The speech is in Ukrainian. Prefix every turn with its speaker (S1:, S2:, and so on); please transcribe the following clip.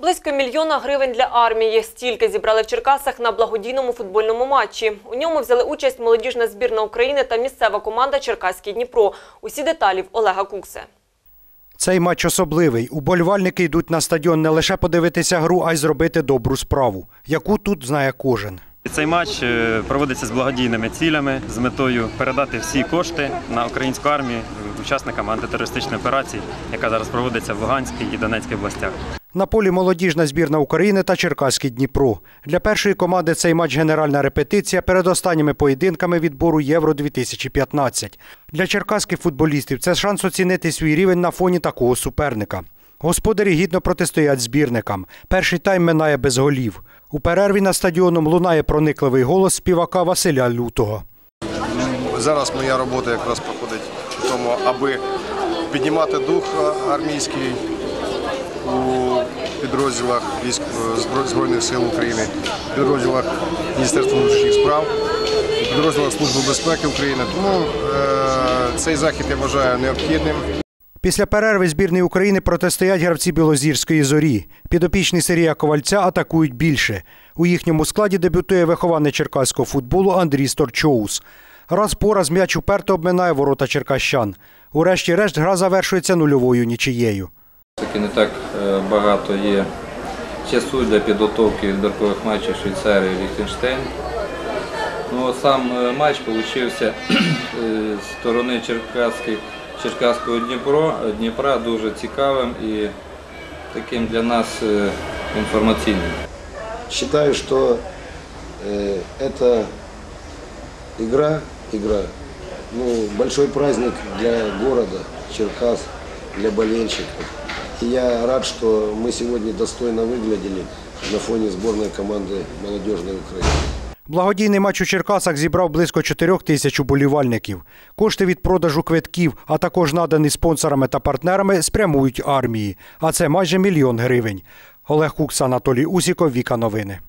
S1: Близько мільйона гривень для армії. Стільки зібрали в Черкасах на благодійному футбольному матчі. У ньому взяли участь молодіжна збірна України та місцева команда Черкаський Дніпро. Усі деталі в Олега Куксе.
S2: Цей матч особливий. Уболівальники йдуть на стадіон не лише подивитися гру, а й зробити добру справу, яку тут знає кожен.
S3: Цей матч е, проводиться з благодійними цілями з метою передати всі кошти на українську армію учасникам антитерористичної операції, яка зараз проводиться в Луганській і Донецькій областях.
S2: На полі молодіжна збірна України та Черкаський Дніпро. Для першої команди цей матч генеральна репетиція перед останніми поєдинками відбору Євро 2015. Для черкаських футболістів це шанс оцінити свій рівень на фоні такого суперника. Господарі гідно протистоять збірникам. Перший тайм минає без голів. У перерві на стадіоном лунає проникливий голос співака Василя Лютого.
S4: Зараз моя робота якраз проходить тому, аби піднімати дух армійський у підрозділах військ Збройних сил України, підрозділах Міністерства внутрішніх справ, підрозділах Служби безпеки України. Тому е, цей захід я вважаю необхідним.
S2: Після перерви збірної України протистоять гравці Білозірської зорі. Підопічні Сергія Ковальця атакують більше. У їхньому складі дебютує вихованець черкаського футболу Андрій Сторчоус. Раз по раз м'яч уперто обминає ворота черкащан. Урешті-решт гра завершується нульовою нічиєю.
S5: Таки не так е, багато є часу для підготовки відбіркових матчів Швейцарії і Ліхтенштейн. Ну, сам е, матч вийшов з сторони Черкаського Дніпро, Дніпра дуже цікавим і таким для нас е, інформаційним.
S6: Что э, это игра, игра, ну, большой праздник для города Черкас, для болельщиков. И я рад, что мы сегодня достойно выглядели на фоне сборной команды молодежной Украины.
S2: Благодійний матч у Черкасах зібрав близько 4 тисяч уболівальників. Кошти від продажу квитків, а також надані спонсорами та партнерами, спрямують армії. А це майже мільйон гривень. Олег Кукс, Анатолій Усіков, Віка Новини.